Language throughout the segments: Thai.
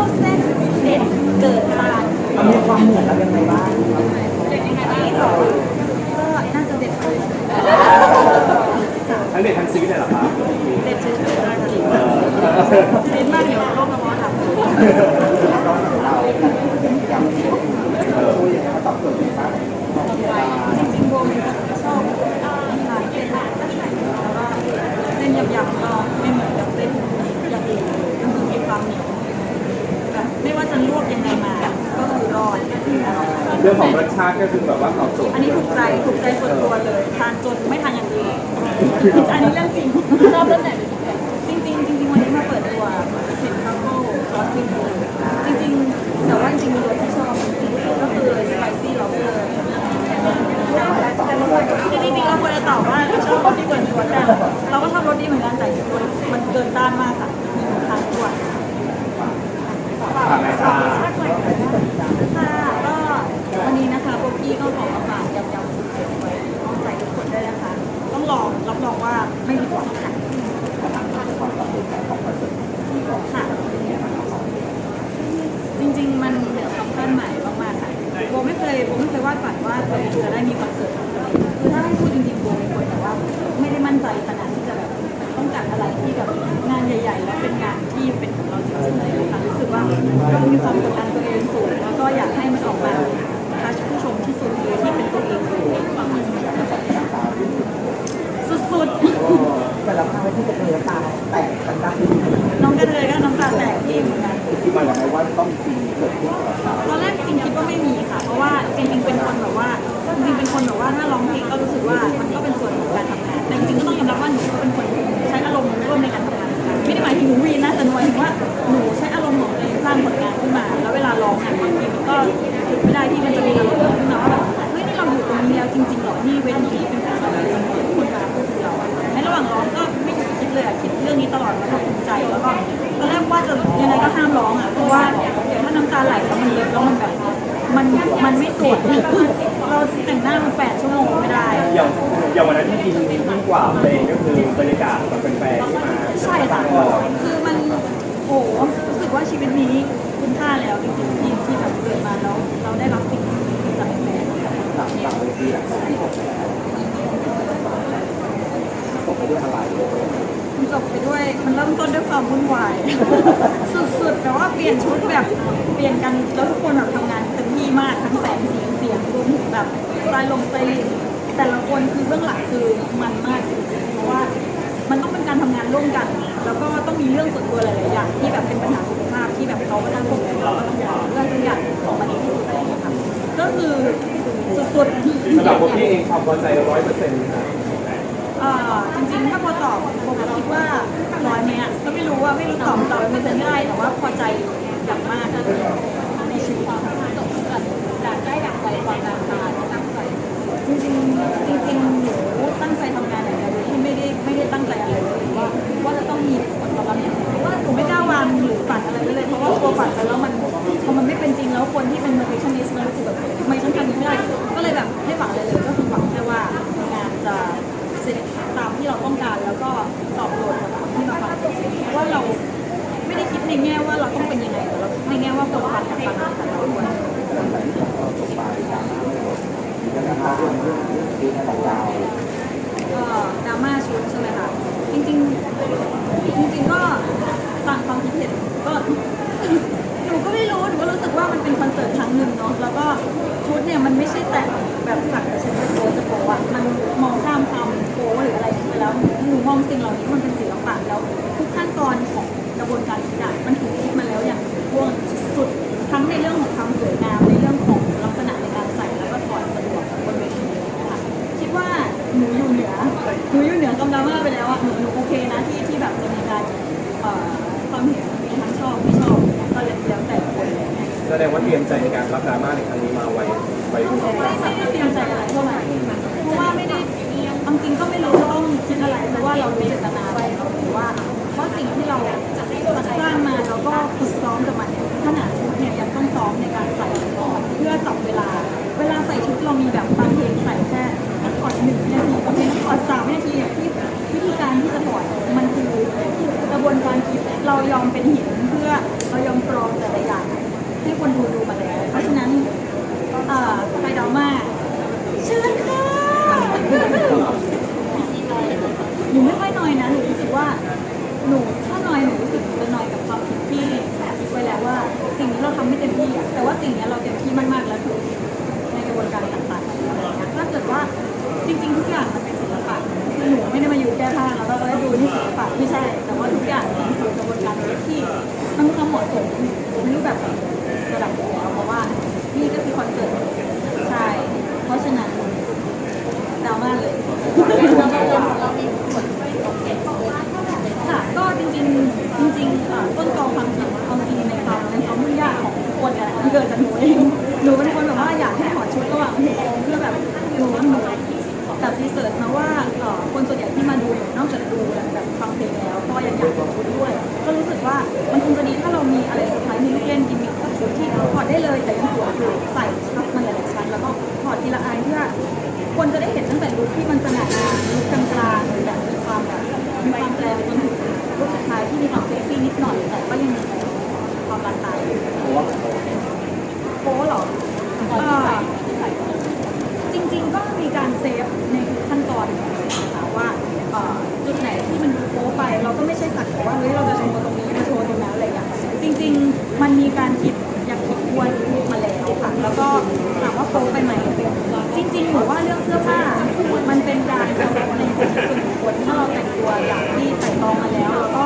เข้าเส้นเด็ดเกิดตามันมีความเหมือนเรายังไงบ้างเด็ดยังไงบ้างก็น่าจะเด็ดเลยทั้งเด็กทั้งซีเลยเหรอครับเด็ดเฉยๆได้ค่ะเด็ดมากเดี๋ยวโรคกระเพาะทำคุยยังไงมาตอบโจทย์ในบ้างจริงๆโบมีชอบทานเส้นแล้วก็เส้นหยาบๆก็ไม่เหมือนกับเส้นย่างอื่นมันมีความเหนียว ไม่ว่าจะลวกยังไงมา ก็คือรอดเรื่องของรสชาติก็คือแบบว่าตอบโจทย์อันนี้ถูกใจถูกใจส่วนตัวเลยทานจนไม่ทานอย่างอื่นอันนี้เรื่องจริงชอบเรื่องไหนจริงๆจริงๆวันนี้มาเปิดตัวเห็นทรัฟเฟิลซอสซีฟู้ดจริงๆแต่ว่าจริงๆมีรสที่ชอบก็คือสไปซี่ล็อบสเตอร์จริงๆเราควรจะตอบว่าชอบรสที่เกินตัวแต่เราก็ชอบรสนี้เหมือนกันแต่มันเกินต้านมากค่ะทานทุกวัน ฝากไหมครับ ค่ะก็วันนี้นะคะโบกี้ก็ขอมาฝากยำยำสุดเด็ดไว้ต้องใจทุกคนด้วยนะคะ ต้องลองรับรองว่าไม่ผิดหวังค่ะค่ะ จริงๆ มันเหนือความคาดหมายมากๆค่ะโบไม่เคยโบไม่เคยวาดฝันว่าตัวเองจะได้มีคอนเสิร์ตของตัวเองคือถ้าให้พูดจริงๆโบเป็นคนแบบว่า ไม่ได้มั่นใจขนาดที่จะแบบต้องการอะไรที่แบบงานใหญ่ ๆ แล้วเป็นงานที่เป็นของเราจริงๆเลยค่ะรู้สึกว่าต้องมีความกดดันตัวเองสูงแล้วก็อยากให้มันออกมาทัชผู้ชมที่สุดเลยที่เป็นตัวเองสุดๆแต่ละภาพที่จะเป็นตาแตกกันได้ เราแต่งหน้ามันแปดชั่วโมงไม่ได้ อย่างอย่างวันนั้นที่กินยิ่งกว่าเพลงก็คือบรรยากาศกับแฟนๆที่มาใช่ค่ะคือมันโหรู้สึกว่าชีวิตนี้คุณค่าแล้วจริงๆที่ที่แบบเกิดมาแล้วเราได้รับสิ่งดีๆจากแฟนหลังจากเวทีหลังจากที่จบแล้วจบไปด้วยอะไรมันจบไปด้วยมันเริ่มต้นด้วยความวุ่นวาย สุดๆแต่ว่าเปลี่ยนชุดแบบเปลี่ยนกันแล้วทุกคนแบบทำงาน เต็มที่มากทั้งแสงสีเสียงรวมถึงแบบสไตล์ลงสไตล์แต่ละคนคือเบื้องหลังคือมันมากจริงๆเพราะว่ามันต้องเป็นการทำงานร่วมกัน แล้วก็ต้องมีเรื่องส่วนตัวหลายๆอย่างที่แบบเป็นปัญหาสุขภาพที่แบบเขาก็ต้องควบคุมเราก็ต้องเรื่องทุกอย่างของมันดีที่สุดอะไรอย่างเงี้ยค่ะก็คือสุดๆสำหรับพวกพี่เองความพอใจร้อยเปอร์เซ็นต์ครับเอ่อจริงๆ ถ้าพอตอบผมคิดว่าร้อยไหมอะก็ไม่รู้ว่าไม่รู้ตอบตอบเปอร์เซ็นต์ไม่ได้แต่ว่าพอใจอย่างมากในชีวิตอยากได้อยากไปความราคาตั้งใจจ ริงๆจริงๆหนูตั้งใจทำ การความเห็นมีทั้งชอบไม่ชอบก็เลยแล้วแต่คนเลยแสดงว่าเตรียมใจในการรับดราม่าในครั้งนี้มาไว้ไว้ไม่ไม่ได้เตรียมใจอะไรเท่าไหร่เพราะว่าไม่ได้เอาจริงก็ไม่รู้ต้องคิดอะไรเพราะว่าเรารู้เจตนาไว้หรือว่าว่าสิ่งที่เราสร้างมาเราก็ฝึกซ้อมกับมันขนาดชุดเนี่ยยังต้องซ้อมในการใส่ก่อนเพื่อจับเวลา เวลาใส่ชุดเรามีแบบบางเพลงใส่แค่นักถอดหนึ่งวินาทีบาง เรายอมเป็นหินเพื่อเรายอมปลอมแต่ละอย่างให้คนดูดูมาแล้วเพราะฉะนั้นเอ่อใครดราม่าเชิญค่ะหนูไม่ค่อยน้อยนะหนูรู้สึกว่าหนูถ้าน้อยหนูรู้สึกจะน้อยกับความผิดที่คิดไว้แล้วว่า สิ่งนี้เราทำไม่เต็มที่อะแต่ว่าสิ่งนี้เราเต็มที่มากๆ นรูปแบบระดับอยู่แล้วเพราะว่านี่ก็คือคอนเสิร์ตใช่ เพราะฉะนั้นดราม่าเลยค่ะก็จริงๆจริงๆเอ่อต้นตอความคิดเอาจริงในความในความยุ่งยากของทุกคนอะไรมันเกิดจากหนูเองหนูเป็นคนแบบว่าอยากให้ถอดชุดระหว่างเพลงเพื่อแบบหนูหนูแบบรีเสิร์ชมาว่าเอ่อคนส่วนใหญ่ มีความเซ็กซี่นิดหน่อยแต่ก็ยังมีความรักตายโป๊เหรอเอ่อจริง ๆ ก็มีการเซฟในทุกขั้นตอนนะคะว่าเอ่อจุดไหนที่มันดูโป๊ไป เราก็ไม่ใช่สักแต่ว่าเฮ้ยเราจะโชว์ตรงนี้จะโชว์ตรงนั้นอะไรอย่างเงี้ยจริง ๆ มันมีการคิดอยากคิดควรมาแล้วค่ะแล้วก็ถามว่าโป๊ไปไหมจริงๆหนูว่าเรื่องเสื้อผ้ามันเป็นการเคารพในสิทธิส่วนบุคคลถ้าเราแต่งตัวอย่างที่ไต่ตรองมาแล้วแล้วก็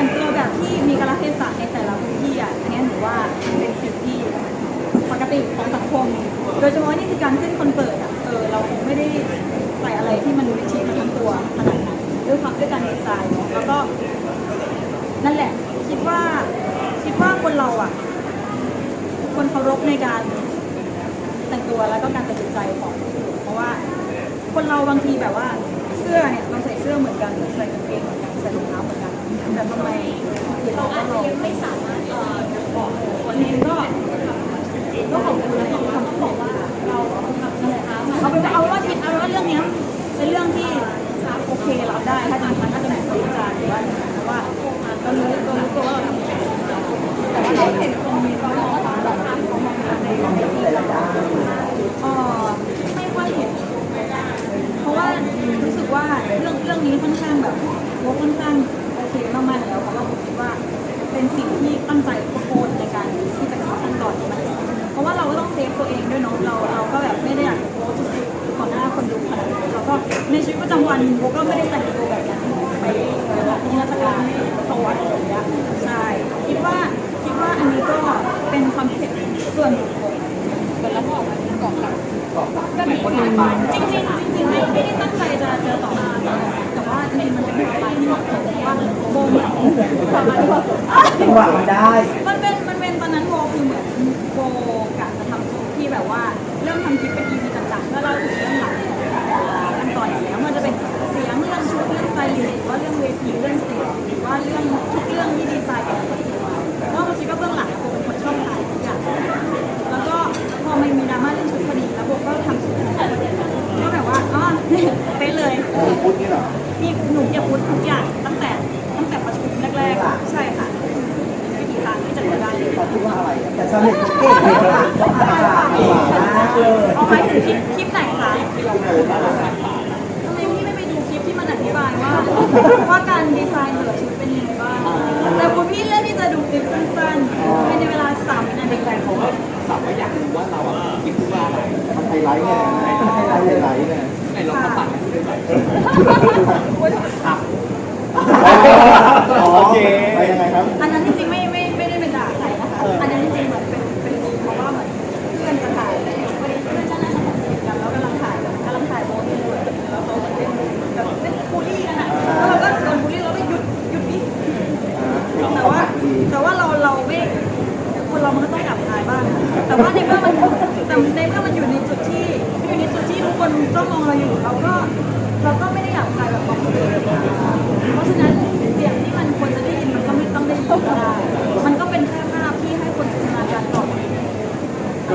แต่งตัวแบบที่มีกาลเทศะในแต่ละพื้นที่อะอันนี้หนูว่าเป็นสิ่งที่ปกติของสังคม โดยเฉพาะนี่คือการขึ้นคอนเสิร์ตอะเออเราคงไม่ได้ใส่อะไรที่มันดูชิคทั้งตัวขนาดนั้นด้วยความด้วยการดีไซน์แล้วก็ นั่นแหละ คิดว่าคิดว่าคนเราอะ คนเคารพในการแต่งตัวแล้วก็การตัดสินใจของเพราะว่า คนเราบางทีแบบว่าเสื้อเนี่ยเราใส่เสื้อเหมือนกันใส่กางเกงเหมือนกัน แต่ทำไมคือเราก็เราไม่สามารถเอ่อบอกคนเองก็ก็ขอบคุณนะที่เขาบอกว่าเราทำอะไรคะเอาเป็นว่าเอาว่าคิดเอาว่าเรื่องนี้เป็นเรื่องที่โอเครับได้ถ้าจริงๆมันก็จะมีคนวิจหรือว่าเพราะว่าเรารู้เรารู้ตัวว่าเราทำแต่ว่าเราเห็นคอมเมนต์เราก็ถามแบบเขามองในคอมเมนต์ที่หลายๆด้าอ่อไม่ค่อยเห็นเพราะว่ารู้สึกว่าเรื่องเรื่องนี้ค่อนข้างแบบว่าค่อนข้าง โอเคมากๆแล้วเพราะว่าผมคิดว่าเป็นสิ่งที่ตั้งใจโคตรในการที่จะเข้าขั้นตอนนี้มันเพราะว่าเราก็ต้องเซฟตัวเองด้วยเนาะเราเราก็แบบไม่ได้อยากโพสต์สุดๆต่อหน้าคนดูขนาดนั้นเราก็ในชีวิตประจำวันโบก็ไม่ได้แต่งตัวแบบนั้นไปเอ่อที่ราชการสวัสดิ์อะไรอย่างเงี้ยใช่คิดว่าคิดว่าอันนี้ก็เป็นความคิดเห็นส่วนบุคคลแล้วก็ออกมาเป็นกล่องหลังก็มีจริงจริง ทำคลิปเป็น EP ต่างๆเพื่อเล่าถึงเรื่องหลังของขั้นตอนอยู่แล้วมันจะเป็นเสียงเรื่องชุดเรื่องสไตล์หรือว่าเรื่องเวทีเรื่องสเตจหรือว่าเรื่องทุกเรื่องที่ดีไซน์กับคนอื่นมาเพราะว่าโบคิดว่าเบื้องหลังอะโบเป็นคนชอบถ่ายทุกอย่างแล้วก็พอมันมีดราม่าเรื่องชุดพอดีแล้วโบก็ทำชุดนั้นก็แบบว่าอ๋อเป๊ะเลยพูดนี่เหรอมีหนูเก็บวุฒิทุกอย่างตั้งแต่ตั้งแต่ประชุมแรกๆใช่ค่ะวิธีการที่จะจัดการเลยเขาคิดว่าอะไรอะแต่สำเร็จเก่ง เลยค่ะเขาอ่านข่าวมากเลยเอาไปถึงคลิปคลิปไหนคะทำไมพี่ไม่ไปดูคลิปที่มันอธิบายว่าว่าการดีไซน์เหลือชุดเป็นยังไงบ้าง แต่คุณพี่เลือกที่จะดูคลิปสั้นๆภายในเวลาสามนาทีเขาแบบว่าอยากรู้ว่าเราอะคิดว่าอะไรทำไฮไลท์ไงทำไฮไลท์ไฮไลท์ไงไหนลองมาตัดให้ดูหน่อยโอเค ไปยังไงครับ อันนั้นจ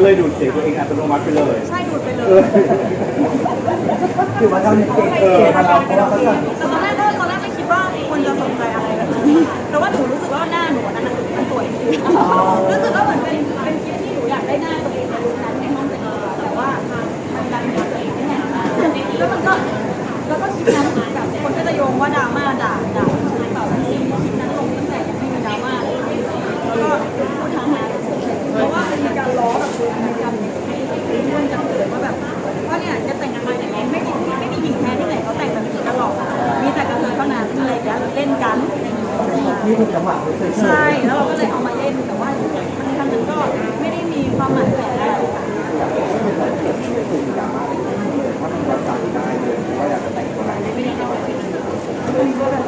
เลยดูดเสียงตัวเองอัตโนมัติไปเลย ใช่ดูดไปเลยคือว่าเราเนเก่งเออเรเขาสั่งแต่ตอนแรกตอนแรกไม่คิดว่าคนจะสนใจอะไรแบบนี้แต่ว่าหนูรู้สึกว่าหน้าหนูอันั้นมันสวยรู้สึกว่าเหมือนเป็นเป็นคลิปที่หนูอยากได้หน้าตรง ที่มันจังหวะเฉยใช่ แล้วเราก็เลยเอามาเล่น แต่ว่ามันทำมันก็ไม่ได้มีความหมายอะไรค่ะถ้ามันวัดใจได้เลยว่าอยากจะแต่งตัวอะไรไม่ได้